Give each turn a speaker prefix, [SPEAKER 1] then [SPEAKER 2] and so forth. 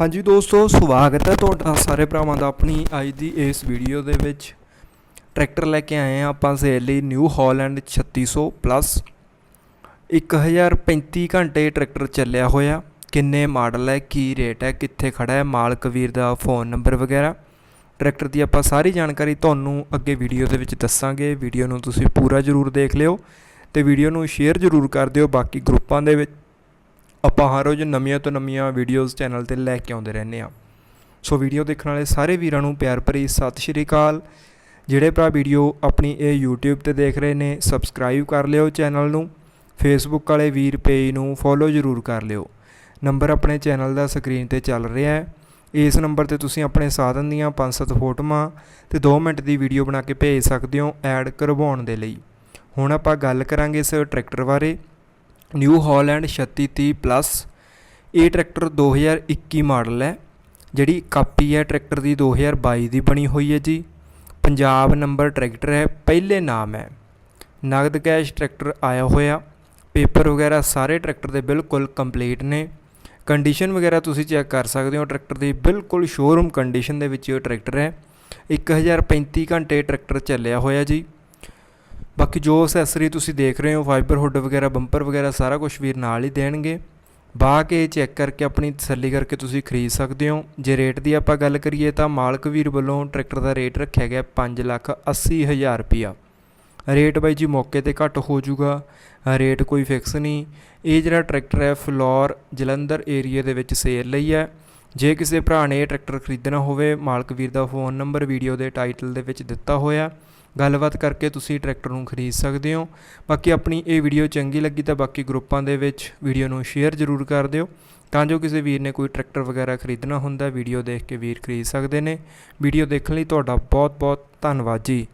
[SPEAKER 1] ਹਾਂਜੀ ਦੋਸਤੋ, ਸਵਾਗਤ ਹੈ ਤੁਹਾਡਾ ਸਾਰੇ ਭਰਾਵਾਂ ਦਾ ਆਪਣੀ ਅੱਜ ਦੀ ਇਸ ਵੀਡੀਓ ਦੇ ਵਿੱਚ। ਟਰੈਕਟਰ ਲੈ ਕੇ ਆਏ ਆ ਆਪਾਂ ਸੇਲ ਲਈ ਨਿਊ ਹਾਲੈਂਡ 3600 ਪਲੱਸ। 1035 ਘੰਟੇ ਟਰੈਕਟਰ ਚੱਲਿਆ ਹੋਇਆ। ਕਿੰਨੇ ਮਾਡਲ ਹੈ, ਕੀ ਰੇਟ ਹੈ, ਕਿੱਥੇ ਖੜਾ ਹੈ, ਮਾਲਕ ਵੀਰ ਦਾ ਫੋਨ ਨੰਬਰ ਵਗੈਰਾ। ਟਰੈਕਟਰ ਦੀ ਆਪਾਂ ਸਾਰੀ ਜਾਣਕਾਰੀ ਤੁਹਾਨੂੰ ਅੱਗੇ ਵੀਡੀਓ ਦੇ ਵਿੱਚ ਦੱਸਾਂਗੇ। ਵੀਡੀਓ ਨੂੰ ਤੁਸੀਂ ਪੂਰਾ ਜ਼ਰੂਰ ਦੇਖ ਲਿਓ ਤੇ ਵੀਡੀਓ ਨੂੰ ਸ਼ੇਅਰ ਜ਼ਰੂਰ ਕਰ ਦਿਓ। ਬਾਕੀ ਗਰੁੱਪਾਂ ਦੇ ਵਿੱਚ ਆਪਾਂ ਹਰ ਰੋਜ਼ ਨਵੀਆਂ ਤੋਂ ਨਵੀਆਂ ਵੀਡੀਓਜ਼ ਚੈਨਲ ਤੇ ਲੈ ਕੇ ਆਉਂਦੇ ਰਹਿੰਦੇ ਆ ਸੋ ਵੀਡੀਓ ਦੇਖਣ ਵਾਲੇ ਸਾਰੇ ਵੀਰਾਂ ਨੂੰ ਪਿਆਰ ਭਰੀ ਸਤਿ ਸ਼੍ਰੀ ਅਕਾਲ। ਜਿਹੜੇ ਭਰਾ ਵੀਡੀਓ ਆਪਣੀ ਇਹ YouTube ਤੇ ਦੇਖ ਰਹੇ ਨੇ ਸਬਸਕ੍ਰਾਈਬ ਕਰ ਲਿਓ ਚੈਨਲ ਨੂੰ। ਫੇਸਬੁੱਕ ਵਾਲੇ ਵੀਰ ਪੇਜ ਨੂੰ ਫੋਲੋ ਜ਼ਰੂਰ ਕਰ ਲਿਓ। ਨੰਬਰ ਆਪਣੇ ਚੈਨਲ ਦਾ ਸਕਰੀਨ ਤੇ ਚੱਲ ਰਿਹਾ ਹੈ। ਇਸ ਨੰਬਰ ਤੇ ਤੁਸੀਂ ਆਪਣੇ ਸਾਧਨ ਦੀਆਂ 5-7 ਫੋਟੋਆਂ ਤੇ 2 ਮਿੰਟ ਦੀ ਵੀਡੀਓ ਬਣਾ ਕੇ ਭੇਜ ਸਕਦੇ ਹੋ ਐਡ ਕਰਵਾਉਣ ਦੇ ਲਈ। ਹੁਣ ਆਪਾਂ ਗੱਲ ਕਰਾਂਗੇ ਇਸ ਟਰੈਕਟਰ ਬਾਰੇ। New Holland 3630 plus. ਇਹ ਟਰੈਕਟਰ 2021 ਮਾਡਲ ਹੈ, ਜਿਹੜੀ ਕਾਪੀ ਹੈ ਟਰੈਕਟਰ ਦੀ 2022 ਦੀ ਬਣੀ ਹੋਈ ਹੈ ਜੀ। ਪੰਜਾਬ ਨੰਬਰ ਟਰੈਕਟਰ ਹੈ, ਪਹਿਲੇ ਨਾਮ ਹੈ। ਨਗਦ ਕੈਸ਼ ਟਰੈਕਟਰ ਆਇਆ ਹੋਇਆ। ਪੇਪਰ ਵਗੈਰਾ ਸਾਰੇ ਟਰੈਕਟਰ ਦੇ ਬਿਲਕੁਲ ਕੰਪਲੀਟ ਨੇ। ਕੰਡੀਸ਼ਨ ਵਗੈਰਾ ਤੁਸੀਂ ਚੈੱਕ ਕਰ ਸਕਦੇ ਹੋ, ਟਰੈਕਟਰ ਦੀ ਬਿਲਕੁਲ ਸ਼ੋਰੂਮ ਕੰਡੀਸ਼ਨ ਦੇ ਵਿੱਚ ਇਹ ਟਰੈਕਟਰ ਹੈ। 1035 ਘੰਟੇ ਟਰੈਕਟਰ ਚੱਲਿਆ ਹੋਇਆ ਜੀ। ਬਾਕੀ ਜੋ ਅਸੈਸਰੀ ਤੁਸੀਂ ਦੇਖ ਰਹੇ ਹੋ ਫਾਈਬਰ ਹੁੱਡ ਵਗੈਰਾ, ਬੰਪਰ ਵਗੈਰਾ, ਸਾਰਾ ਕੁਝ ਵੀਰ ਨਾਲ ਹੀ ਦੇਣਗੇ। ਬਾਹ ਕੇ ਚੈੱਕ ਕਰਕੇ ਆਪਣੀ ਤਸੱਲੀ ਕਰਕੇ ਤੁਸੀਂ ਖਰੀਦ ਸਕਦੇ ਹੋ। ਜੇ ਰੇਟ ਦੀ ਆਪਾਂ ਗੱਲ ਕਰੀਏ ਤਾਂ ਮਾਲਕ ਵੀਰ ਵੱਲੋਂ ਟਰੈਕਟਰ ਦਾ ਰੇਟ ਰੱਖਿਆ ਗਿਆ 5 ਲੱਖ 80 ਹਜ਼ਾਰ ਰੁਪਿਆ ਰੇਟ ਬਾਈ ਜੀ ਮੌਕੇ ਤੇ ਘੱਟ ਹੋ ਜਾਊਗਾ, ਰੇਟ ਕੋਈ ਫਿਕਸ ਨਹੀਂ। ਇਹ ਜਿਹੜਾ ਟਰੈਕਟਰ ਹੈ, ਫਲੋਰ ਜਲੰਧਰ ਏਰੀਆ ਦੇ ਵਿੱਚ ਸੇਲ ਲਈ ਹੈ। ਜੇ ਕਿਸੇ ਭਰਾ ਨੇ ਇਹ ਟਰੈਕਟਰ ਖਰੀਦਣਾ ਹੋਵੇ, ਮਾਲਕ ਵੀਰ ਦਾ ਫੋਨ ਨੰਬਰ ਵੀਡੀਓ ਦੇ ਟਾਈਟਲ ਦੇ ਵਿੱਚ ਦਿੱਤਾ ਹੋਇਆ। ਗੱਲਬਾਤ ਕਰਕੇ ਤੁਸੀਂ ਟਰੈਕਟਰ ਨੂੰ ਖਰੀਦ ਸਕਦੇ ਹੋ। ਬਾਕੀ ਆਪਣੀ ਇਹ ਵੀਡੀਓ ਚੰਗੀ ਲੱਗੀ ਤਾਂ ਬਾਕੀ ਗਰੁੱਪਾਂ ਦੇ ਵਿੱਚ ਵੀਡੀਓ ਨੂੰ ਸ਼ੇਅਰ ਜ਼ਰੂਰ ਕਰ ਦਿਓ। ਤਾਂ ਜੋ ਕਿਸੇ ਵੀਰ ਨੇ ਕੋਈ ਟਰੈਕਟਰ ਵਗੈਰਾ ਖਰੀਦਣਾ ਹੁੰਦਾ, ਵੀਡੀਓ ਦੇਖ ਕੇ ਵੀਰ ਖਰੀਦ ਸਕਦੇ ਨੇ। ਵੀਡੀਓ ਦੇਖਣ ਲਈ ਤੁਹਾਡਾ ਬਹੁਤ ਬਹੁਤ ਧੰਨਵਾਦ ਜੀ।